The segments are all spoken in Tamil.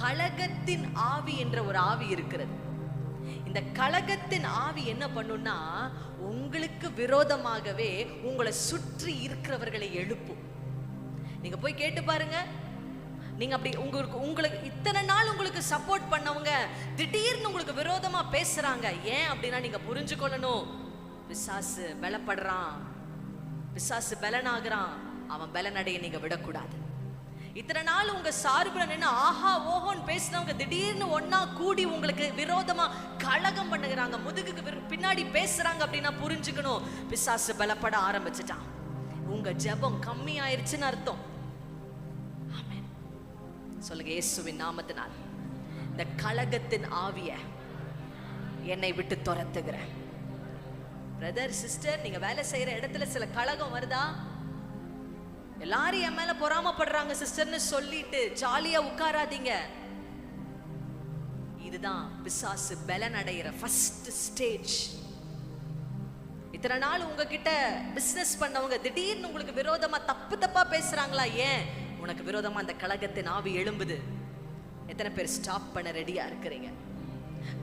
கழகத்தின் ஆவி என்ற ஒரு ஆவி இருக்கிறது. இந்த கழகத்தின் ஆவி என்ன பண்ணும்னா உங்களுக்கு விரோதமாகவே உங்களை சுற்றி இருக்கிறவர்களை எழுப்பும். நீங்க போய் கேட்டு பாருங்க. நீங்க அப்படி உங்களுக்கு உங்களுக்கு இத்தனை நாள் உங்களுக்கு சப்போர்ட் பண்ணவங்க திடீர்னு உங்களுக்கு விரோதமா பேசுறாங்க. ஏன் அப்படின்னா நீங்க புரிஞ்சுக்கொள்ளணும். பிசாசு பலப்படுறான். பிசாசு பலனாகிறான். அவன் பலனடைய நீங்க விடக்கூடாது. இத்தனை நாள் உங்க சார்புல நின்று ஆஹா ஓஹோன்னு பேசினவங்க திடீர்னு ஒன்னா கூடி உங்களுக்கு விரோதமா கழகம் பண்ணுகிறாங்க முதுகுக்கு விரு- பின்னாடி பேசுறாங்க அப்படின்னா புரிஞ்சுக்கணும். பிசாசு பலப்பட ஆரம்பிச்சுட்டான். உங்க ஜெபம் கம்மி ஆயிருச்சுன்னு அர்த்தம் சொல்லுங்க இயேசுவின் நாமத்தினால் இந்த கழகத்தின் ஆவிய என்னை விட்டு துரத்துகிறேன். பிரதர் சிஸ்டர் நீங்க வேலை செய்யற இடத்துல சில கழகம் வருதா? எல்லாரும் என் மேல பொறாமப்படுறாங்க சிஸ்டர்னு சொல்லிட்டு ஜாலியா உட்காராதீங்க. இதுதான் பிசாசு பலன் அடைகிற ஃபர்ஸ்ட் ஸ்டேஜ் இத்தனை நாள் உங்ககிட்ட பிசினஸ் பண்ணவங்க திடீர்னு உங்களுக்கு விரோதமா தப்பு தப்பா பேசுறாங்களா? ஏன்? உனக்கு விரோதமா அந்த கழகத்தின் ஆவி எழும்புது. எத்தனை பேர் ஸ்டாப் பண்ண ரெடியா இருக்கிறீங்க?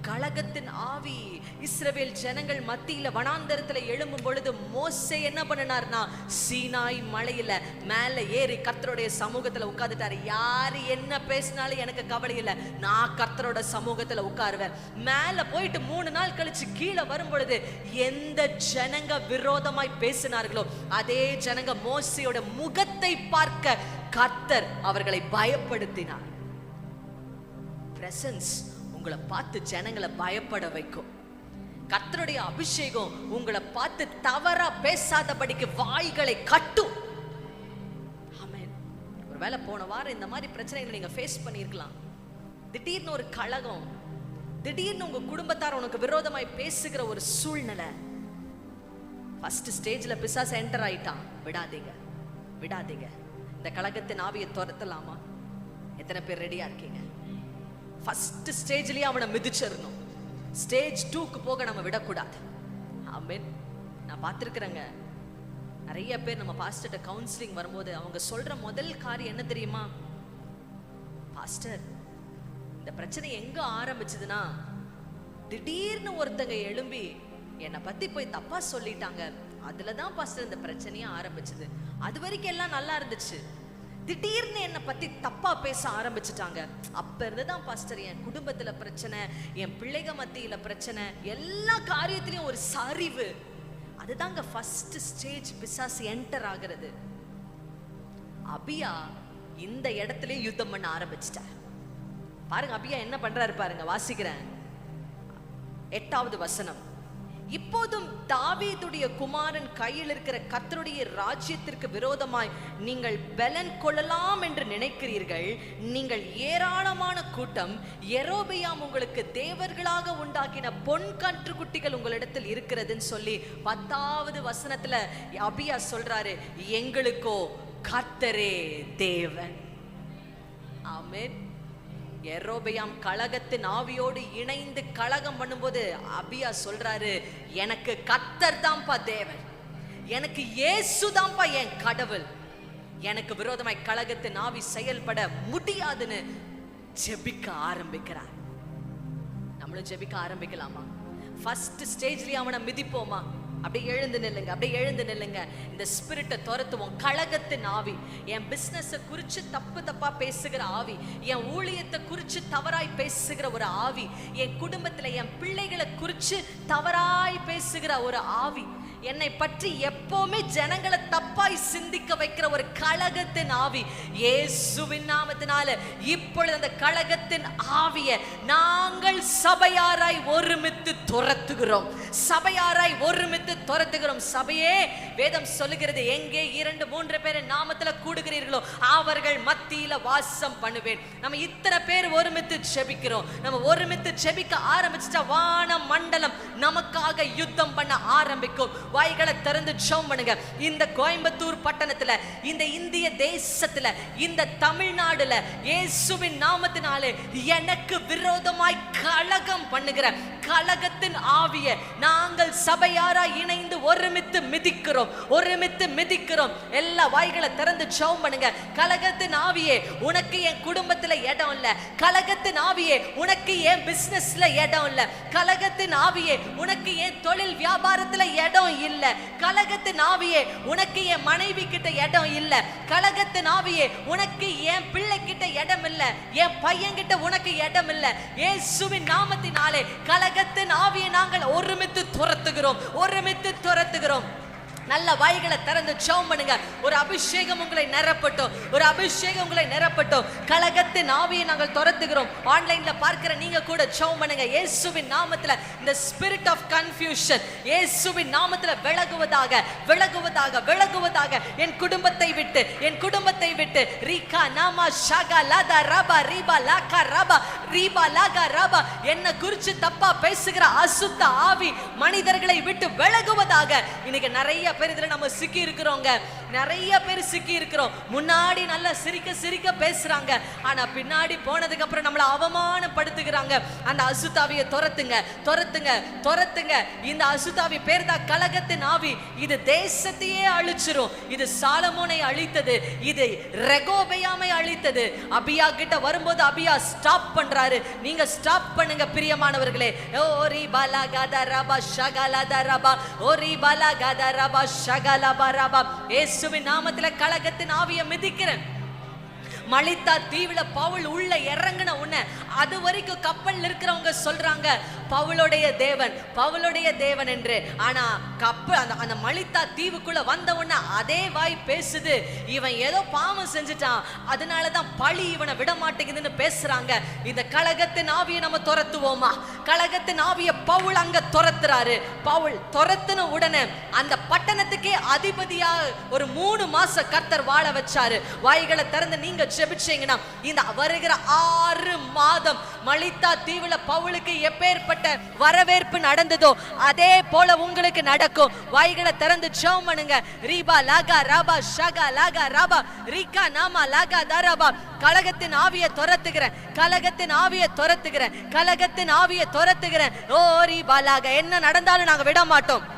கழகத்தின் ஆவி இஸ்ரவேல் ஜனங்கள் மத்தியில வனாந்தரத்துல எழும்பும் பொழுது மோசே என்ன பண்ணினார்னா சீனாய் மலையில மேல ஏறி கத்தருடைய சமூகத்துல உட்கார்ந்துட்டாரு. யாரு என்ன பேசினாலும் எனக்கு கவலை இல்லை. நான் கத்தரோட சமூகத்துல உட்காருவேன். மேல போயிட்டு மூணு நாள் கழிச்சு கீழே வரும் பொழுது எந்த ஜனங்க விரோதமாய் பேசினார்களோ அதே ஜனங்க மோசையோட முகத்தை பார்க்க கத்தர் அவர்களை பயப்படுத்தினார். பிரசன்ஸ் உங்களை பார்த்து ஜனங்களை பயப்பட வைக்கும். கத்தருடைய அபிஷேகம் உங்களை பார்த்து தவறா பேசாதபடிக்கு வாய்களை கட்டும். ஒருவேளை போன வாரம் இந்த மாதிரி பிரச்சனைகளை நீங்க ஃபேஸ் பண்ணியிருக்கலாம். திடீர்னு ஒரு கழகம் திடீர்னு உங்க குடும்பத்தார் உனக்கு விரோதமாய் பேசுகிற ஒரு சூழ்நிலை. ஃபர்ஸ்ட் ஸ்டேஜ்ல பிசாஸ் என்டர் ஆயிட்டான். விடாதீங்க விடாதீங்க. இந்த கழகத்தின் ஆவியை துரத்தலாமா? எத்தனை பேர் ரெடியா இருக்கீங்க? ஃபர்ஸ்ட் ஸ்டேஜ்லயே அவனை மிதிச்சிடணும் ஸ்டேஜ் டூக்கு போக நம்ம விடக்கூடாது. ஆமென் நான் பார்த்துருக்குறேங்க. நிறைய பேர் நம்ம பாஸ்டர்கிட்ட கவுன்சிலிங் வரும்போது அவங்க சொல்ற முதல் காரியம் என்ன தெரியுமா? பாஸ்டர் இந்த பிரச்சனை எங்க ஆரம்பிச்சதுன்னா திடீர்னு ஒருத்தங்க எழும்பி என்னை பத்தி போய் தப்பா சொல்லிட்டாங்க. அதில் தான் பாஸ்டர் இந்த பிரச்சனையே ஆரம்பிச்சது. அது வரைக்கும் எல்லாம் நல்லா இருந்துச்சு. திடீர்னு என்னை பத்தி தப்பா பேச ஆரம்பிச்சுட்டாங்க. அப்ப இருந்து தான் பாஸ்டர் என் குடும்பத்துல பிரச்சனை என் பிள்ளைக மத்தியில பிரச்சனை எல்லா காரியத்துலேயும் ஒரு சரிவு. அதுதாங்க ஃபர்ஸ்ட் ஸ்டேஜ் பிசாஸ் என்டர் ஆகிறது. அபியா இந்த இடத்துலயே யுத்தம் பண்ண ஆரம்பிச்சிட்டார். பாருங்க அபியா என்ன பண்றாரு பாருங்க வாசிக்கிறேன். எட்டாவது வசனம். இப்போதும் தாவீதுடைய குமாரன் கையில் இருக்கிற கத்தருடைய ராஜ்யத்திற்கு விரோதமாய் நீங்கள் பலன் கொள்ளலாம் என்று நினைக்கிறீர்கள். நீங்கள் ஏராளமான கூட்டம் எரோபியாம் உங்களுக்கு தேவர்களாக உண்டாக்கின பொன் கன்றுக்குட்டிகள் உங்களிடத்தில் இருக்கிறதுன்னு சொல்லி பத்தாவது வசனத்துல அபியா சொல்றாரு எங்களுக்கோ கத்தரே தேவன். ஆமென். எரோபியாம் கழகத்தின் ஆவியோடு இணைந்து கழகம் பண்ணும்போது அபியா சொல்றாரு எனக்கு கத்தர் தான்ப்பா தேவன். எனக்கு இயேசு தான்ப்பா என் கடவுள். எனக்கு விரோதமாய் கழகத்தின் ஆவி செயல்பட முடியாதுன்னு ஜெபிக்க ஆரம்பிக்கிறார். நம்மளும் ஜெபிக்க ஆரம்பிக்கலாமா? ஃபர்ஸ்ட் ஸ்டேஜ்லயே அவனை மிதிப்போமா? அப்படியே எழுந்து நில்லுங்க அப்படியே எழுந்து நில்லுங்க. இந்த ஸ்பிரிட்டை துரத்துவோம் கழகத்தின் ஆவி. என் பிஸ்னஸை குறித்து தப்பு தப்பாக பேசுகிற ஆவி. என் ஊழியத்தை குறித்து தவறாய் பேசுகிற ஒரு ஆவி. என் குடும்பத்தில் என் பிள்ளைகளை குறித்து தவறாய் பேசுகிற ஒரு ஆவி. என்னை பற்றி எப்போவுமே ஜனங்களை தப்பு தப்பாய் சிந்திக்க வைக்கிற ஒரு கழகத்தின் ஆவி. இயேசுவின் நாமத்தினால இப்பொழுது அந்த கழகத்தின் ஆவிய நாங்கள் சபையாராய் ஒருமித்து துரத்துகிறோம். சபையாராய் ஒருமித்து துரத்துகிறோம். சபையே வேதம் சொல்லுகிறது எங்கே இரண்டு மூன்று பேர் நாமத்துல கூடுகிறீர்களோ அவர்கள் மத்தியில வாசம் பண்ணுவேன். நம்ம இத்தனை பேர் ஒருமித்து செபிக்கிறோம். நம்ம ஒருமித்து செபிக்க ஆரம்பிச்சிட்டா வான மண்டலம் நமக்காக யுத்தம் பண்ண ஆரம்பிக்கும். வாய்களை திறந்து ஜோம் பண்ணுங்க. இந்த கோயம்புத்தூர் பட்டணத்துல இந்த இந்திய தேசத்துல இந்த தமிழ்நாடுல இயேசுவின் நாமத்தினாலே எனக்கு விரோதமாய் கலகம் பண்ணுகிற கலகத்தின் ஆவிய நாங்கள் சபையாரா இணைந்து ஒருமித்து மிதிக்கிறோம் ஒருமித்து மிதிக்கிறோம். எல்லா வாய்களை திறந்து ஜெபம் பண்ணுங்க. கலகத்தின் ஆவியே உனக்கு என் குடும்பத்துல இடம் இல்ல. கலகத்தின் ஆவியே உனக்கு என் பிசினஸ்ல இடம் இல்ல. கலகத்தின் ஆவியே உனக்கு என் தொழில் வியாபாரத்துல இடம் இல்ல. கலகத்தின் ஆவியே உனக்கு என் என் மனைவி கிட்ட இடம் இல்ல. கழகத்தின் ஆவியே உனக்கு என் பிள்ளை கிட்ட இடம் இல்ல. என் பையன் கிட்ட உனக்கு இடம் இல்ல. இயேசுவின் நாமத்தினாலே கழகத்தின் ஆவியை நாங்கள் ஒருமித்து துரத்துகிறோம். ஒருமித்து துரத்துகிறோம். நல்ல வாய்களை திறந்து ஜெபம் பண்ணுங்க. ஒரு அபிஷேகம் உங்களை நிரப்பட்டும். ஒரு அபிஷேகம் உங்களை நிரப்பட்டும். கழகத்தின் ஆவியை நாங்கள் துரத்துகிறோம். ஆன்லைன்ல பார்க்கிற நீங்க கூட ஜெபம் பண்ணுங்க. இயேசுவின் நாமத்துல இந்த ஸ்பிரிட் ஆஃப் கன்ஃபியூஷன் இயேசுவின் நாமத்துல விலகுவதாக விலகுவதாக விலகுவதாக என் குடும்பத்தை விட்டு என் குடும்பத்தை விட்டு. ரீகா நாமா ஷாகா லாதா ரபா ரீபா லாகா ரபா ரீபா லாகா ரபா. என்ன குறிச்சு தப்பா பேசுகிற அசுத்த ஆவி மனிதர்களை விட்டு விலகுவதாக இன்னைக்கு நிறைய பேர் இதுல நம்ம சிக்கி இருக்கிறோங்க. நிறைய பேர் சிக்கி இருக்கிறோம். முன்னாடி நல்லா சிரிக்க சிரிக்க பேசுறாங்க. ஆனா பின்னாடி போனதுக்கு அப்புறம் நம்மளை அவமானப்படுத்துகிறாங்க. அந்த அசுத்தாவியை துரத்துங்க துரத்துங்க துரத்துங்க. இந்த அசுத்தாவி பேர் தான் கழகத்தின் ஆவி இது தேசத்தையே அழிச்சிரும். இது சாலமோனை அழித்தது. இது ரெகோபையாமை அழித்தது. அபியா கிட்ட வரும்போது அபியா ஸ்டாப் பண்றாரு. நீங்க ஸ்டாப் பண்ணுங்க பிரியமானவர்களே. ஓரி பாலா காதா ரபா ஷகலா த ரபா பாலா காதா ரபா ஷகலா ப ஏசு இயேசுவின் நாமத்தில் கழகத்தின் ஆவியை மிதிக்கிறேன். மலித்தா தீவுல பவுல் உள்ள இறங்கின உன்ன. அது வரைக்கும் கப்பல் இருக்கிறவங்க சொல்றாங்க பவுளுடைய தேவன் பவுளுடைய தேவன் என்று. ஆனா கப்பல் அந்த அந்த மலித்தா தீவுக்குள்ள வந்த உடனே அதே வாய் பேசுது. இவன் ஏதோ பாவம் செஞ்சுட்டான். அதனாலதான் பழி இவனை விட மாட்டேங்குதுன்னு பேசுறாங்க. இந்த கழகத்தின் ஆவியை நம்ம துரத்துவோமா? கழகத்தின் ஆவியை பவுல் அங்க துரத்துறாரு. பவுல் துரத்துன உடனே அந்த பட்டணத்துக்கே அதிபதியா ஒரு மூணு மாச கர்த்தர் வாழ வச்சாரு. வாய்களை திறந்து நீங்க ஜெபிச்சீங்கன்னா இந்த வருகிற ஆறு மாதம் மலித்தா தீவுல பவுலுக்கு எப்பேற்பட்ட வரவேற்பு நடந்ததோ அதே போல உங்களுக்கு நடக்கும். வாய்களை திறந்து ஜெபம் பண்ணுங்க. ரீபா லாகா ராபா ஷகா லாகா ராபா ரீகா நாமா லாகா தாராபா. கலகத்தின் ஆவியை துரத்துகிறேன். கலகத்தின் ஆவியை துரத்துகிறேன். கலகத்தின் ஆவியை துரத்துகிறேன். ஓ ரீபா லாகா என்ன நடந்தாலும் நாங்க விட மாட்டோம்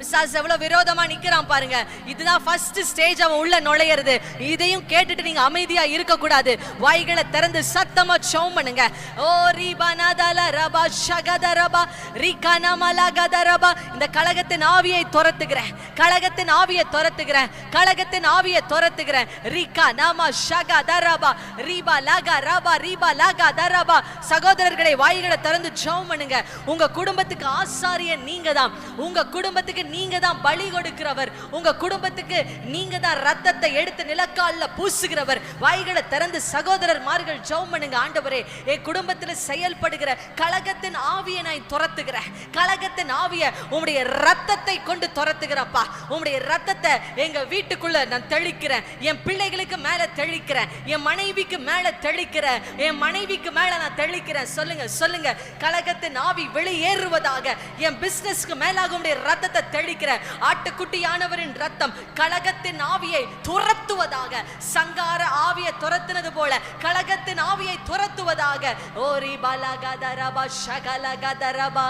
பிசாஸ் எவ்வளோ விரோதமாக நிற்கிறான் பாருங்க. இதுதான் ஃபர்ஸ்ட் ஸ்டேஜ் அவன் உள்ள நுழையிறது. இதையும் கேட்டுட்டு நீங்கள் அமைதியாக இருக்கக்கூடாது. வாய்களை திறந்து சத்தமாக சௌம் பண்ணுங்க. ஓ ரீபா நாதால ரபா ஷகத ரபா ரீகானா மலாகத ரபா. இந்த கழகத்தின் ஆவியை துரத்துகிறேன். கழகத்தின் ஆவியை துரத்துகிறேன். கழகத்தின் ஆவியை துரத்துகிறேன். ரீகா நாமா ஷகா தரபா ரீபா லாகா ரபா ரீபா லாகா தரபா சகோதரர்களை வாய்களை திறந்து ஜெபம் பண்ணுங்க. உங்க குடும்பத்துக்கு ஆசாரியன் நீங்க தான் உங்க குடும்பத்துக்கு நீங்க தான் பலி கொடுக்கிறவர். உங்க குடும்பத்துக்கு நீங்க தான் ரத்தத்தை எடுத்து நிலக்காலில் பூசுகிறவர். வாய்களை திறந்து சகோதரர்மார்கள் ஜெபம் பண்ணுங்க ஆண்டவரே. என் குடும்பத்தில் செயல்படுகிற கழகத்தின் ஆவியை நான் துரத்துகிற கழகத்தின் ஆவியை உங்களுடைய ரத்தத்தை கொண்டு துரத்துகிறப்பா. உங்களுடைய ரத்தத்தை எங்க வீட்டுக்குள்ள நான் தெளிக்கிறேன். என் பிள்ளைகளுக்கு மேல தெளிக்கிறேன். என் மனைவிக்கு மேல தெளிக்கிறேன். என் மனைவிக்கு மேல நான் தெளிக்கிறேன். சொல்லுங்க சொல்லுங்க. கழகத்தின் ஆவி வெளியேறுவதாக என் பிசினஸ்க்கு மேலாக உங்களுடைய ரத்தத்தை தெளிக்கிற ஆட்டுக்குட்டியானவரின் ரத்தம் கழகத்தின் ஆவியை துரத்துவதாக சங்கார ஆவியை துரத்துனது போல கழகத்தின் ஆவியை துரத்துவதாக. ஓரி பலகதரபா ஷகலகதரபா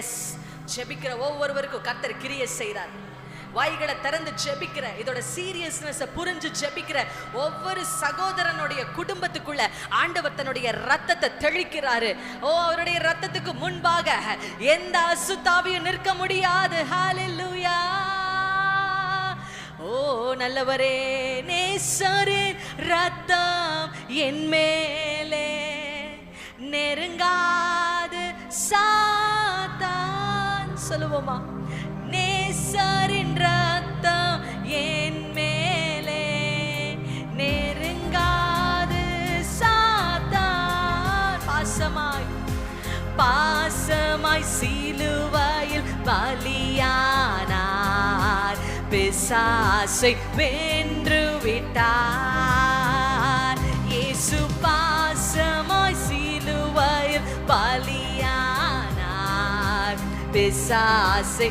எஸ் ஜெபிக்கிற ஒவ்வொருவருக்கும் கர்த்தர் கிரியை செய்கிறார் வாய்களை திறந்து ஜெபிக்கிற இதோட சீரியஸ்னஸ் புரிஞ்சு ஜெபிக்கிற ஒவ்வொரு சகோதரனுடைய குடும்பத்துக்குள்ள ஆண்டவர் தன்னுடைய ரத்தத்தை தெளிக்கிறாரு. ஓ அவருடைய ரத்தத்துக்கு முன்பாக எந்த அசுத்தாவியும் நிற்க முடியாது. ஹாலெல்லூயா ஓ நல்லவரே நேசரே ரத்தம் என் மேலே நெருங்காது சாத்தான். சொல்லுவோமா? நேசரின் பாசமாய் சிலுவையில் பலியானார். பிசாசை வென்று விட்டார். இயேசு பாசமாய் சிலுவையில் பலியானார். பிசாசை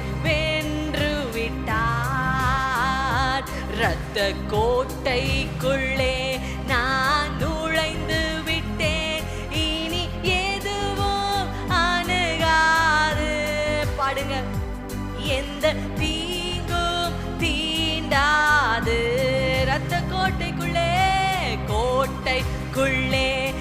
ரத்த கோட்டைக்குள்ளே நான் நுழைந்து விட்டேன். இனி எதுவும் அணுகாது. பாடுங்க. எந்த தீங்கும் தீண்டாது. ரத்த கோட்டைக்குள்ளே கோட்டைக்குள்ளே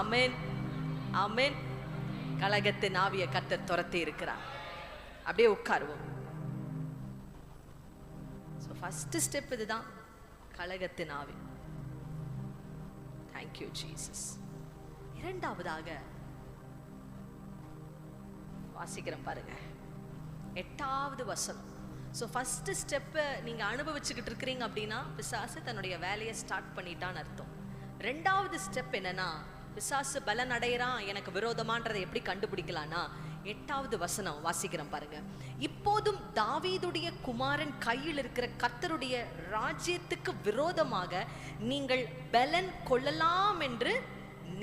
அமேன் அமேன் கழகத்தின் ஆவிய கத்த துரத்தி இருக்கிறார். அப்படியே உட்காருவோம். ஸோ ஃபஸ்ட்டு ஸ்டெப் இதுதான். கழகத்தின் ஆவி. தேங்க்யூ ஜீசஸ் இரண்டாவதாக வாசிக்கிறேன் பாருங்க. எட்டாவது வசனம். ஸோ ஃபஸ்ட்டு ஸ்டெப்பை நீங்கள் அனுபவிச்சுக்கிட்டு இருக்கிறீங்க அப்படின்னா பிசாசு தன்னுடைய வேலையை ஸ்டார்ட் பண்ணிட்டான்னு அர்த்தம். ரெண்டாவது ஸ்டெப் என்னன்னா பிசாசு பலன் அடையிறான் எனக்கு விரோதமான்றதை எப்படி கண்டுபிடிக்கலானா எட்டாவது வசனம் வாசிக்கிறேன் பாருங்க. இப்போதும் தாவீதுடைய குமாரன் கையில் இருக்கிற கர்த்தருடைய ராஜ்யத்துக்கு விரோதமாக நீங்கள் பலன் கொள்ளலாம் என்று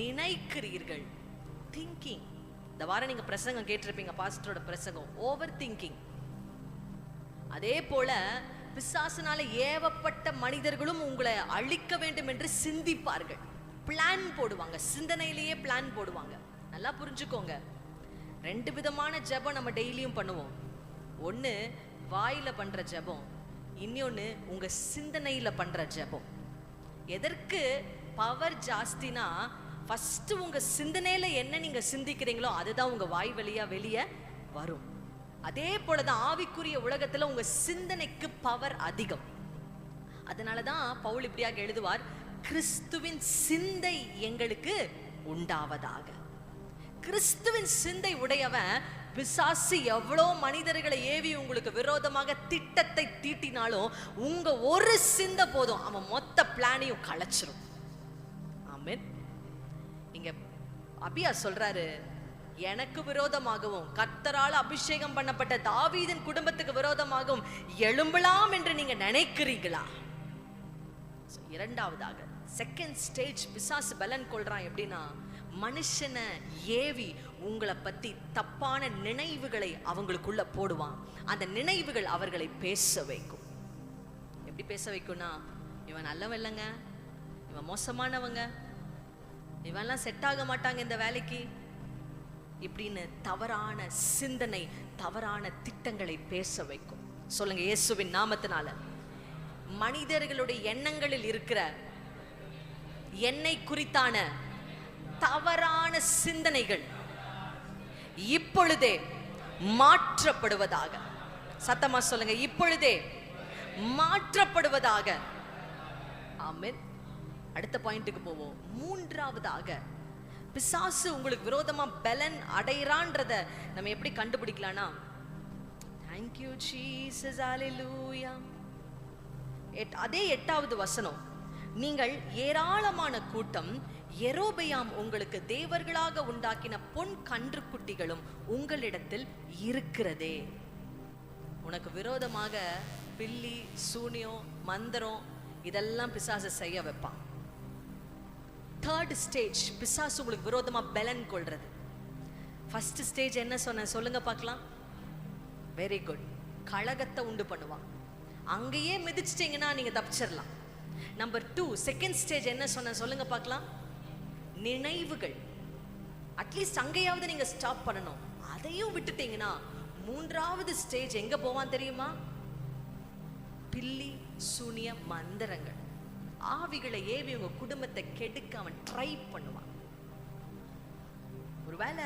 நினைக்கிறீர்கள். திங்கிங் இந்த வாரம் நீங்க பிரசங்கம் கேட்டிருப்பீங்க பாஸ்டரோட பிரசங்கம். ஓவர் திங்கிங் அதே போல பிசாசுனால ஏவப்பட்ட மனிதர்களும் உங்களை அழிக்க வேண்டும் என்று சிந்திப்பார்கள். பிளான் போடுவாங்க. சிந்தனையிலேயே பிளான் போடுவாங்க. நல்லா புரிஞ்சுக்கோங்க. ரெண்டு விதமான ஜெபம் நம்ம டெய்லியும் பண்ணுவோம். ஒன்று வாயில் பண்ணுற ஜெபம். இன்னொன்று உங்கள் சிந்தனையில் பண்ணுற ஜெபம். எதற்கு பவர் ஜாஸ்தினா ஃபஸ்ட்டு உங்கள் சிந்தனையில் என்ன நீங்கள் சிந்திக்கிறீங்களோ அதுதான் உங்கள் வாய் வழியாக வெளியே வரும். அதே போல தான் ஆவிக்குரிய உலகத்தில் உங்கள் சிந்தனைக்கு பவர் அதிகம். அதனால தான் பவுல் இப்படியாக எழுதுவார். கிறிஸ்துவின் சிந்தை எங்களுக்கு உண்டாவதாக. கிறிஸ்துவின் சிந்தை உடையவன் பிசாசு எவ்வளோ மனிதர்களை ஏவி உங்களுக்கு விரோதமாக திட்டத்தை தீட்டினாலும் உங்க ஒரு சிந்தை போதும். அவன் மொத்த பிளானையும் களைச்சிரும். ஆமென். இங்க அபியா சொல்றாரு எனக்கு விரோதமாகவும் கர்த்தரால் அபிஷேகம் பண்ணப்பட்ட தாவீதின் குடும்பத்துக்கு விரோதமாகவும் எழும்பலாம் என்று நீங்க நினைக்கிறீங்களா ஸோ இரண்டாவதாக செகண்ட் ஸ்டேஜ் பிசாசு பலன் கொள்றான் எப்படின்னா மனுஷனை ஏவி உங்களை பத்தி தப்பான நினைவுகளை அவங்களுக்குள்ள போடுவான். அந்த நினைவுகள் அவர்களை பேச வைக்கும். எப்படி பேச வைக்கும்னா இவன் நல்லவன் இல்லைங்க. இவன் மோசமானவங்க. இவெல்லாம் செட் ஆக மாட்டாங்க இந்த வேலைக்கு. இப்படின்னு தவறான சிந்தனை தவறான திட்டங்களை பேச வைக்கும். சொல்லுங்க இயேசுவின் நாமத்தினால. மனிதர்களுடைய எண்ணங்களில் இருக்கிற என்னை குறித்தான தவறான சிந்தனைகள் இப்பொழுதே மாற்றப்படுவதாக. சத்தமா சொல்லுங்க. இப்பொழுதே மாற்றப்படுவதாக. ஆமென். அடுத்த பாயிண்ட்டுக்கு போவோம். மூன்றாவதாக பிசாசு உங்களுக்கு விரோதமா பலன் அடையிறான்றத நம்ம எப்படி கண்டுபிடிக்கலாம்னா தேங்க்யூ ஜீசஸ் ஹalleluya அதே எட்டாவது வசனம். நீங்கள் ஏராளமான கூட்டம் எரோபெயாம் உங்களுக்கு தேவர்களாக உண்டாக்கின பொன் கன்றுக்குட்டிகளும் உங்களிடத்தில் இருக்கிறதே. உனக்கு விரோதமாக பில்லி சூனியம் மந்திரம் இதெல்லாம் பிசாசு செய்ய வைப்பான். தேர்ட் ஸ்டேஜ் பிசாசு உங்களுக்கு விரோதமா பலன் கொள்றது. ஃபர்ஸ்ட் ஸ்டேஜ் என்ன சொன்ன? சொல்லுங்க பார்க்கலாம். வெரி குட் கழகத்தை உண்டு பண்ணுவான். அங்கேயே மிதிச்சிட்டிங்கன்னா நீங்க தப்பிச்சிடலாம் நம்பர் டூ செகண்ட் ஸ்டேஜ் என்ன சொன்ன சொல்லுங்க பார்க்கலாம். நினைவுகள். அட்லீஸ்ட் அங்கேயாவது நீங்க ஸ்டாப் பண்ணணும். அதையும் விட்டுட்டீங்கன்னா மூன்றாவது ஸ்டேஜ் எங்க போவான் தெரியுமா? பில்லி சூனிய மந்திரங்கள். ஆவிகளை ஏவி உங்க குடும்பத்தை கெடுக்க அவன் ட்ரை பண்ணுவான். ஒருவேளை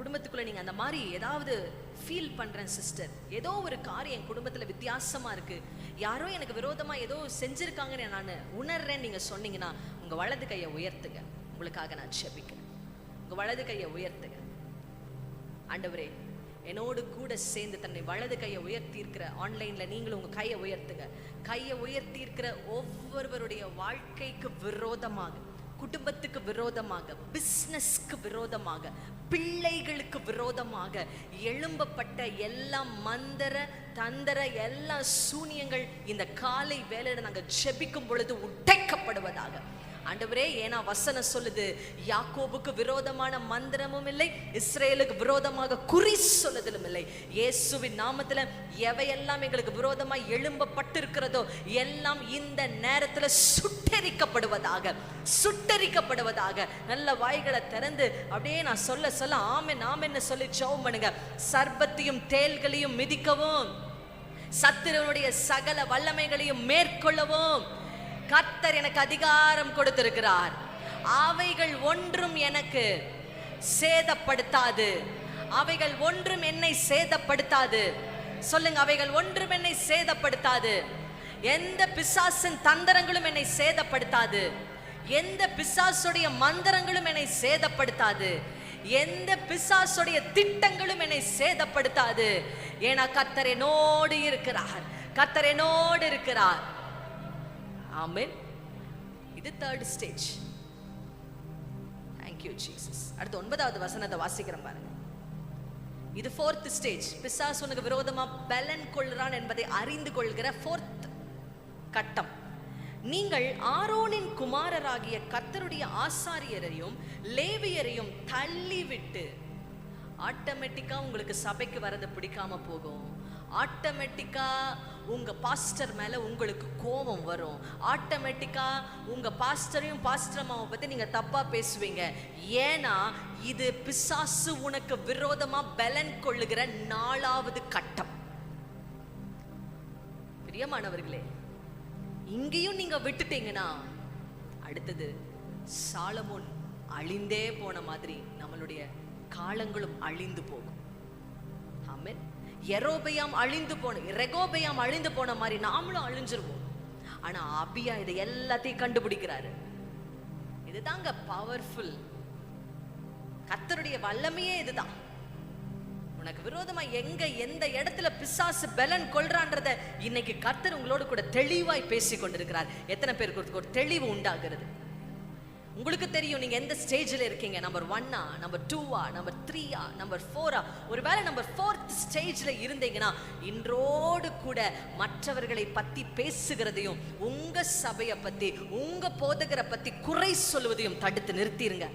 குடும்பத்துக்குள்ள நீங்க அந்த மாதிரி ஏதாவது ஃபீல் பண்றேன் சிஸ்டர் ஏதோ ஒரு காரியம் என் குடும்பத்துல வித்தியாசமா இருக்கு. யாரோ எனக்கு விரோதமா ஏதோ செஞ்சிருக்காங்கன்னு நான் உணர்றேன்னு நீங்க சொன்னீங்கன்னா உங்க வலது கையை உயர்த்துங்க. உங்களுக்காக நான் செபிக்கிறேன் உங்க வலது கையை உயர்த்துங்க. ஆண்டவரே என்னோடு கூட சேர்ந்து தன்னை வலது கையை உயர்த்தி இருக்கிற ஆன்லைன்ல நீங்களும் உங்க கையை உயர்த்துங்க. கையை உயர்த்தி இருக்கிற ஒவ்வொருவருடைய வாழ்க்கைக்கு விரோதமாக குடும்பத்துக்கு விரோதமாக பிஸ்னஸ்க்கு விரோதமாக பிள்ளைகளுக்கு விரோதமாக எழும்பப்பட்ட எல்லா மந்திர தந்திர எல்லா சூனியங்கள் இந்த காலை வேலையில நாங்கள் ஜெபிக்கும் பொழுது உடைக்கப்படுவதாக. ஆண்டவரே ஏன்னா வசனம் சொல்லுது யாக்கோபுக்கு விரோதமான மந்திரமும் இல்லை இஸ்ரேலுக்கு விரோதமாக குறி சொல்லுதலும் இல்லை. இயேசுவின் நாமத்தில் எவையெல்லாம் எங்களுக்கு விரோதமாக எழும்பப்பட்டிருக்கிறதோ எல்லாம் இந்த நேரத்தில் சுட்டரிக்கப்படுவதாக சுட்டரிக்கப்படுவதாக நல்ல வாய்களை திறந்து அப்படியே நான் சொல்ல சொல்ல ஆமென் ஆமென்னு சொல்லி ஜெபம் பண்ணுங்க. சர்பத்தையும் தேள்களையும் மிதிக்கவும் சத்துருவனுடைய சகல வல்லமைகளையும் மேற்கொள்ளவும் கத்தர் எனக்கு அதிகாரம் கொடுத்திருக்கிறார். அவைகள் ஒன்றும் எனக்கு சேதப்படுத்தாது. அவைகள் ஒன்றும் என்னை சேதப்படுத்தாது. சொல்லுங்க அவைகள் ஒன்றும் என்னை சேதப்படுத்தாது. எந்த பிசாசின் தந்திரங்களும் என்னை சேதப்படுத்தாது. எந்த பிசாசுடைய மந்திரங்களும் என்னை சேதப்படுத்தாது. எந்த பிசாசுடைய திட்டங்களும் என்னை சேதப்படுத்தாது. ஏன்னா கர்த்தர் என்னோடு இருக்கிறார். கர்த்தர் என்னோடு இருக்கிறார். ஆமென் இது தேர்ட் ஸ்டேஜ் தேங்க்யூ ஜீசஸ் அடுத்து ஒன்பதாவது வசனத்தை வாசிக்கிறேன் பாருங்க. இது ஃபோர்த் ஸ்டேஜ் பிசாஸ் உனக்கு விரோதமா பலன் கொள்கிறான் என்பதை அறிந்து கொள்கிற ஃபோர்த் கட்டம். நீங்கள் ஆரோனின் குமாரராகிய கத்தருடைய ஆசாரியரையும் லேவியரையும் தள்ளிவிட்டு ஆட்டோமேட்டிக்கா உங்களுக்கு சபைக்கு வரது பிடிக்காம போகும். ஆட்டோமேட்டிக்கா உங்க பாஸ்டர் மேல உங்களுக்கு கோபம் வரும். ஆட்டோமேட்டிக்காக உங்க பாஸ்டரையும் பாஸ்டர் அம்மாவை பத்தி நீங்க தப்பாக பேசுவீங்க. ஏன்னா இது பிசாசு உனக்கு விரோதமா பலன் கொள்ளுகிற நாலாவது கட்டம். பிரியமானவர்களே இங்கேயும் நீங்க விட்டுட்டீங்கன்னா அடுத்தது சாலமோன் அழிந்தே போன மாதிரி நம்மளுடைய காலங்களும் அழிந்து போகும். ஆமென் எரோபையாம் அழிந்து போன ரெகோபையாம் அழிந்து போன மாதிரி நாமளும் அழிஞ்சிருவோம். ஆனா அபியா இதை எல்லாத்தையும் கண்டுபிடிக்கிறாரு. இதுதாங்க பவர்ஃபுல் கர்த்தருடைய வல்லமையே இதுதான். உனக்கு விரோதமா எங்க எந்த இடத்துல பிசாசு பலன் கொள்றான்றத இன்னைக்கு கர்த்தர் உங்களோடு கூட தெளிவாய் பேசி கொண்டிருக்கிறார் எத்தனை பேருக்கு ஒரு தெளிவு உண்டாகிறது? உங்களுக்கு தெரியும் நீங்க எந்த ஸ்டேஜ்ல இருக்கீங்க? நம்பர் ஒன்னா நம்பர் டூவா நம்பர் த்ரீயா நம்பர் ஃபோரா ஒருவேளை நம்பர் ஃபோர்த் ஸ்டேஜ்ல இருந்தீங்கன்னா இன்றோடு கூட மற்றவர்களை பத்தி பேசுகிறதையும் உங்க சபையை பத்தி உங்க போதகரை பத்தி குறை சொல்லுவதையும் தடுத்து நிறுத்திருங்க.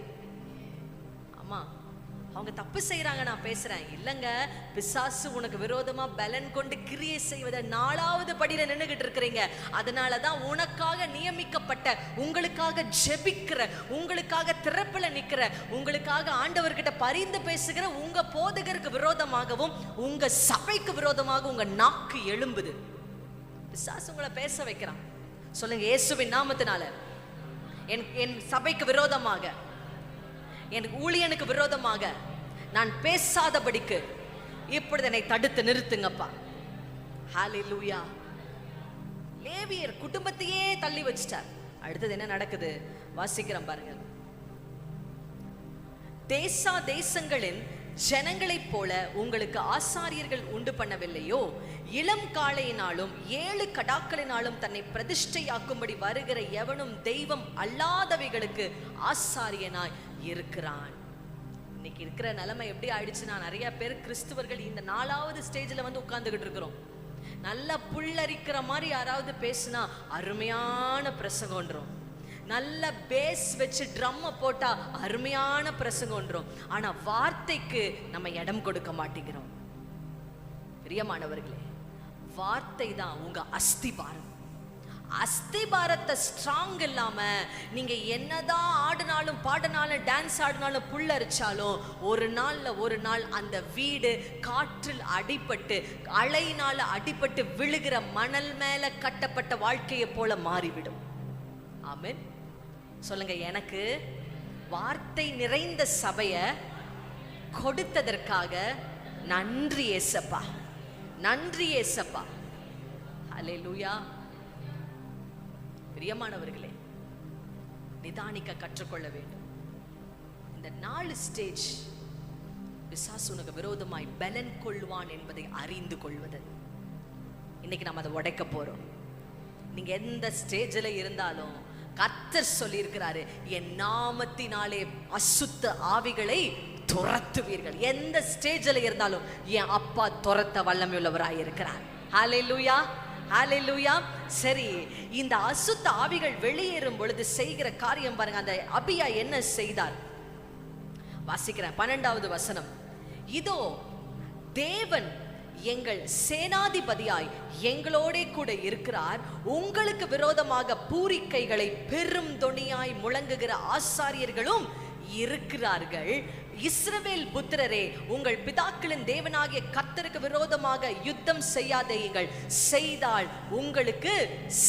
அவங்க தப்பு செய்கிறாங்க நான் பேசுறேன். இல்லங்க பிசாசு உனக்கு விரோதமா பலன் கொண்டு கிரியை செய்வதை நாலாவது படியில நின்னுகிட்டு இருக்கிறீங்க. அதனால தான் உனக்காக நியமிக்கப்பட்ட உங்களுக்காக ஜெபிக்கிற உங்களுக்காக திறப்புல நிக்கிற உங்களுக்காக ஆண்டவர்கிட்ட பரிந்து பேசுகிற உங்க போதகருக்கு விரோதமாகவும் உங்க சபைக்கு விரோதமாக உங்க நாக்கு எழும்புது. பிசாசு உங்களை பேச வைக்கிறான். சொல்லுங்க இயேசுவின் நாமத்தினால. என் என் சபைக்கு விரோதமாக. எனக்கு ஊழியனுக்கு விரோதமாக நான் பேசாதபடிக்கு இப்பொழுது என்னை தடுத்து நிறுத்துங்கப்பா. ஹாலி லூயா லேவியர் குடும்பத்தையே தள்ளி வச்சிட்டார். அடுத்தது என்ன நடக்குது? வாசிக்கிறோம் பாருங்க தேசா தேசங்களின் ஜனங்களைப் போல உங்களுக்கு ஆசாரியர்கள் உண்டு பண்ணவில்லையோ? இளம் காளையினாலும் ஏழு கடாக்களினாலும் தன்னை பிரதிஷ்டையாக்கும்படி வருகிற எவனும் தெய்வம் அல்லாதவைகளுக்கு ஆசாரியனாய் இருக்கிறான். இன்னைக்கு இருக்கிற நிலைமை எப்படி ஆயிடுச்சுன்னா நிறைய பேர் கிறிஸ்துவர்கள் இந்த நாலாவது ஸ்டேஜில் வந்து உட்காந்துக்கிட்டு இருக்கிறோம். நல்லா புல்லரிக்கிற மாதிரி யாராவது பேசுனா அருமையான பிரசங்கம்ன்றோம் நல்ல பேஸ் வச்சு ட்ரம்மை போட்டால் அருமையான பிரசங்கம் ஒன்றும் ஆனால் வார்த்தைக்கு நம்ம இடம் கொடுக்க மாட்டேங்கிறோம். பிரியமானவர்களே வார்த்தை தான் உங்கள் அஸ்திபாரம். அஸ்திபாரத்தை ஸ்ட்ராங் இல்லாமல் நீங்கள் என்னதான் ஆடினாலும் பாடினாலும் டான்ஸ் ஆடினாலும் புல்லரிச்சாலும் ஒரு நாளில் ஒரு நாள் அந்த வீடு காற்றில் அடிபட்டு அலையினால் அடிபட்டு விழுகிற மணல் மேலே கட்டப்பட்ட வாழ்க்கையை போல மாறிவிடும். ஆமென். சொல்லுங்க எனக்கு வார்த்தை நிறைந்த சபைய கொடுத்ததற்காக நன்றி ஏசப்பா. நன்றி ஏசப்பா. ஹalleluya. பிரியமானவர்களே நிதானிக்க கற்றுக்கொள்ள வேண்டும். இந்த நாலு ஸ்டேஜ் பிசாசு உனக்கு விரோதமாய் பலன் கொள்வான் என்பதை அறிந்து கொள்வது. இன்னைக்கு நம்ம அதை உடைக்க போறோம். நீங்க எந்த ஸ்டேஜில் இருந்தாலும் கர்த்தர் சொல்லியிருக்கிறாரு என் நாமத்தினாலே அசுத்த ஆவிகளை துரத்துவீர்கள். எந்த ஸ்டேஜில் இருந்தாலும் என் அப்பா துரத்த வல்லமையுள்ளவராக இருக்கிறார். ஹலே லூயா ஹலே லூயா சரி இந்த அசுத்த ஆவிகள் வெளியேறும் பொழுது செய்கிற காரியம் பாருங்க அந்த அபியா என்ன செய்தார்? வாசிக்கிறேன் பன்னெண்டாவது வசனம். இதோ தேவன் எங்கள் சேனாதிபதியாய் எங்களோடே கூட இருக்கிறார். உங்களுக்கு விரோதமாக பூரிக்கைகளை பெரும் தொனியாய் முழங்குகிற ஆசாரியர்களும் இருக்கிறார்கள். இஸ்ரவேல் புத்திரரே உங்கள் பிதாக்களின் தேவனாகிய கத்தருக்கு விரோதமாக யுத்தம் செய்யாதேயுங்கள் செய்தால் உங்களுக்கு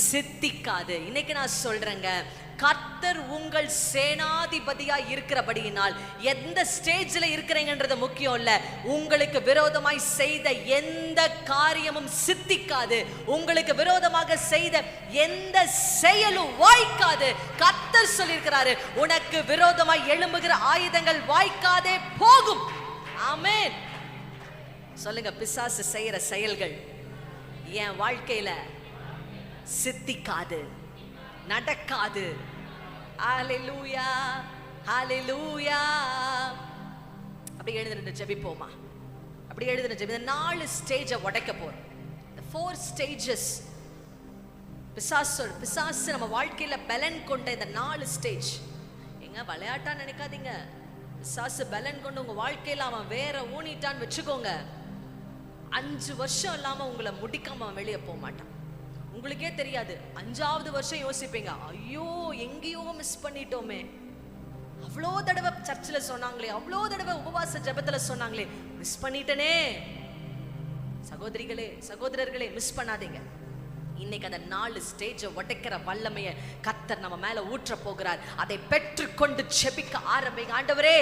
சித்திக்காது. இன்னைக்கு நான் சொல்றேங்க கர்த்தர் உங்கள் சேனாதிபதியா இருக்கிறபடியினால் எந்த ஸ்டேஜ்ல இருக்கிறீங்கன்றது முக்கியம் இல்ல. உங்களுக்கு விரோதமாய் செய்த எந்த காரியமும் சித்திக்காது. உங்களுக்கு விரோதமாக செய்த எந்த செயலும் வாய்க்காது. கர்த்தர் சொல்லியிருக்கிறாரு உனக்கு விரோதமாய் எழும்புகிற ஆயுதங்கள் வாய்க்காதே போகும். ஆமேன். சொல்லுங்க பிசாசு செய்யற செயல்கள் என் வாழ்க்கையில சித்திக்காது. நடக்காது. ஹalleluya ஹalleluya அப்படி எழுதுன ஜெபிப்போமா? அப்படி எழுதுன ஜெபி. இந்த நாலு ஸ்டேஜை உடைக்க போறோம். ஃபோர் ஸ்டேஜஸ் பிசாசு பிசாசு நம்ம வாழ்க்கையில பலன் கொண்ட இந்த நாலு ஸ்டேஜ் எங்க விளையாட்டா நினைக்காதீங்க. பிசாசு பலன் கொண்டு உங்க வாழ்க்கையில அவன் வேற ஊனிட்டான்னு வச்சுக்கோங்க. அஞ்சு வருஷம் இல்லாம உங்களை முடிக்காம அவன் வெளியே போக மாட்டான். உங்களுக்கே தெரியாது. அஞ்சாவது வருஷம் யோசிப்பீங்க. ஐயோ எங்கேயோ மிஸ் பண்ணிட்டோமே. அவ்வளோ தடவை சர்ச்சில் சொன்னாங்களே அவ்வளோ தடவை உபவாச ஜபத்தில் சொன்னாங்களே மிஸ் பண்ணிட்டனே. சகோதரிகளே சகோதரர்களே மிஸ் பண்ணாதீங்க. இன்னைக்கு அந்த நாலு ஸ்டேஜை உடைக்கிற வல்லமைய கத்தர் நம்ம மேல ஊற்ற போகிறார். அதை பெற்றுக்கொண்டு செபிக்க ஆரம்பிங்க. ஆண்டவரே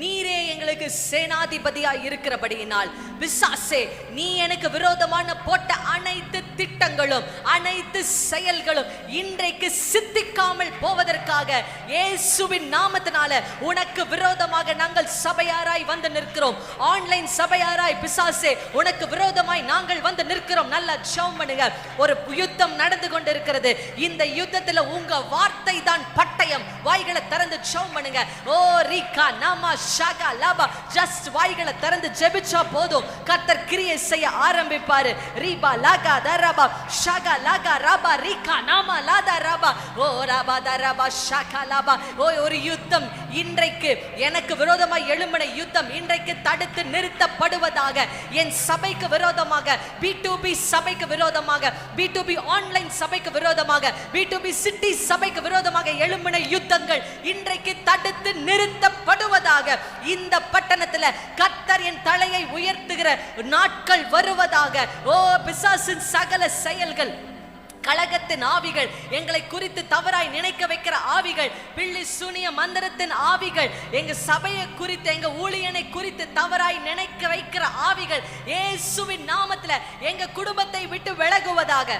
நீரே எங்களுக்கு சேனாதிபதியா இருக்கிறபடியினால் விசாசே நீ எனக்கு விரோதமான போட்ட அனைத்து திட்டங்களும் அனைத்து செயல்களும் இன்றைக்கு சித்திக்காமல் போவதற்காக இயேசுவின் நாமத்தினால உனக்கு விரோதமாக நாங்கள் சபையாராய் வந்து நிற்கிறோம். ஆன்லைன் சபையாராய் பிசாசே உனக்கு விரோதமாய் நாங்கள் வந்து நிற்கிறோம். நல்லா ஜெபம் பண்ணுங்க. ஒரு யுத்தம் நடந்து கொண்டிருக்கிறது. இந்த யுத்தத்துல உங்க வார்த்தை தான் பட்டயம். வாய்களை திறந்து ஜெபம் பண்ணுங்க. ஓ ரீகா நாமா ஷாகா லாபா ஜஸ்ட் வாய்களை திறந்து ஜெபிச்சா போதும். கத்தர் கிரியை செய்ய ஆரம்பிப்பாரு. ரீபா லாகா தரபா ஷாகா லாகா ராபா ரீகா நாமா லாதா ராபா. ஓ ராபா தரபா ஷாகா லாபா. ஓ ஒரு யுத்தம் இன்றைக்கு எனக்கு விரோதமாய் எழும்பின யுத்தம் இன்றைக்கு தடுத்து நிறுத்தப்படுவதாக என் சபைக்கு விரோதமாக பி டு பி சபைக்கு விரோதமாக பி டு பி ஆன்லைன் சபைக்கு விரோதமாக பி டு பி சிட்டி சபைக்கு விரோதமாக எழும்பின யுத்தங்கள் இன்றைக்கு தடுத்து நிறுத்தப்படுவதாக இந்த பட்டணத்தில் கத்தர் என் தலையை உயர்த்துகிற நாட்கள் வருவதாக ஓ பிசாசின் சகல செயல்கள். கழகத்தின் ஆவிகள் எங்களை குறித்து தவறாய் நினைக்க வைக்கிற ஆவிகள் பிள்ளி சூனிய மந்திரத்தின் ஆவிகள் எங்க சபையை குறித்து எங்க ஊழியனை குறித்து தவறாய் நினைக்க வைக்கிற ஆவிகள் ஏசுவின் நாமத்துல எங்க குடும்பத்தை விட்டு விலகுவதாக.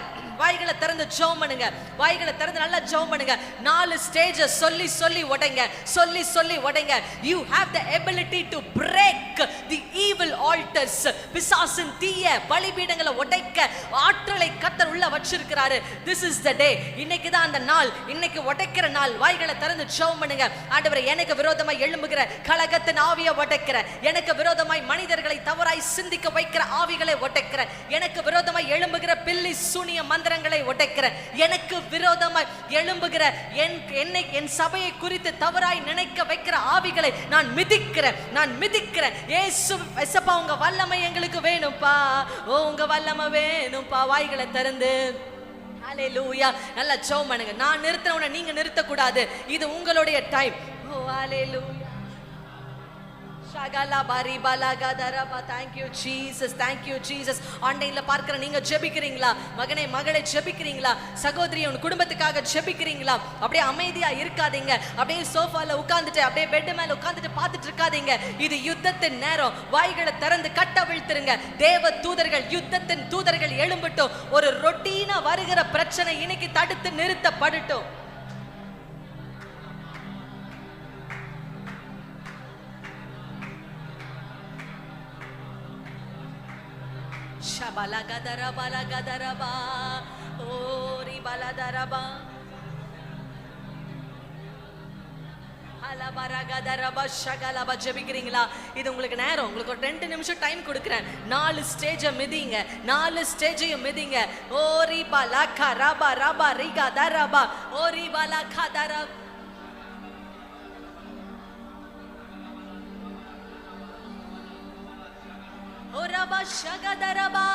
வாய்களை திறந்து ஜெபம் பண்ணுங்க. வாய்களை திறந்து நல்லா ஜெபம் பண்ணுங்க. நாலு ஸ்டேஜ சொல்லி சொல்லி உடைங்க. சொல்லி சொல்லி உடைங்க. You have the ability to break the evil altars பிசாசின் தீய பலிபீடங்களை உடைக்க ஆற்றலை கத்தர் உள்ள வச்சிருக்கிறாரு. திஸ் இஸ் த டே இன்னைக்கு தான் அந்த நாள். இன்னைக்கு உடைக்கிற நாள். வாய்களை திறந்து ஜெபம் பண்ணுங்க. ஆண்டவர் எனக்கு விரோதமாய் எழும்புகிற கழகத்தின் ஆவிய உடைக்கிற எனக்கு விரோதமாய் மனிதர்கள் சிந்திக்க வைக்கிற ஆவிகளை ஒட்டைக்கிற எனக்கு விரோதமாய் எழும்புகிற பில்லி சூனிய மந்திரங்களை ஒட்டைக்கிற எனக்கு விரோதமாய் எழும்புகிற என் என்னை என் சபையை குறித்து தவறாய் நினைக்க வைக்கிற ஆவிகளை நான் மிதிக்கிறேன். நான் மிதிக்கிறேன். ஏசு எசப்பா உங்க வல்லமை எங்களுக்கு வேணும்ப்பா. ஓ உங்க வல்லமை வேணும்ப்பா. வாய்களை திறந்து. ஹalleluya நல்லா ஜெபம் பண்ணுங்க. நான் நிறுத்தினவனை நீங்க நிறுத்தக்கூடாது. இது உங்களுடைய டைம் ஓ ஹalleluya ஷகலா Pari thank you Jesus thank you Jesus ஆன்லைன்ல பார்க்கிற நீங்க ஜெபிக்கிறீங்களா? மகனே மகளே ஜெபிக்கிறீங்களா? சகோதரி உன் குடும்பத்துக்காக ஜெபிக்கிறீங்களா? அப்படியே அமைதியா இருக்காதீங்க. அப்படியே சோஃபால உட்கார்ந்துட்டு அப்படியே பெட் மேல உட்கார்ந்துட்டு பார்த்துட்டு இருக்காதீங்க. இது யுத்தத்தின் நேரம். வாய்களை திறந்து கட்ட கட்டவிழ்த்துருங்க தேவ தூதர்கள் யுத்தத்தின் தூதர்கள் எழும்பட்டும். ஒரு ரொட்டீனா வருகிற பிரச்சனை இன்னைக்கு தடுத்து நிறுத்தப்படட்டும். Shabalagadarabalagadaraba. Ori baladaraba. அலபரகதரப ஷகலப ஜெபிக்கிறீங்களா இது உங்களுக்கு நேரம். உங்களுக்கு ஒரு ரெண்டு நிமிஷம் டைம் கொடுக்குறேன். நாலு ஸ்டேஜை மிதிங்க. நாலு ஸ்டேஜையும் மிதிங்க. ஓ ரீபா லக்கா ரபா ரபா ரிகா தரபா ஓ ரீபா லக்கா தரபா ஓ ஓ ரபா ஷகதரபா.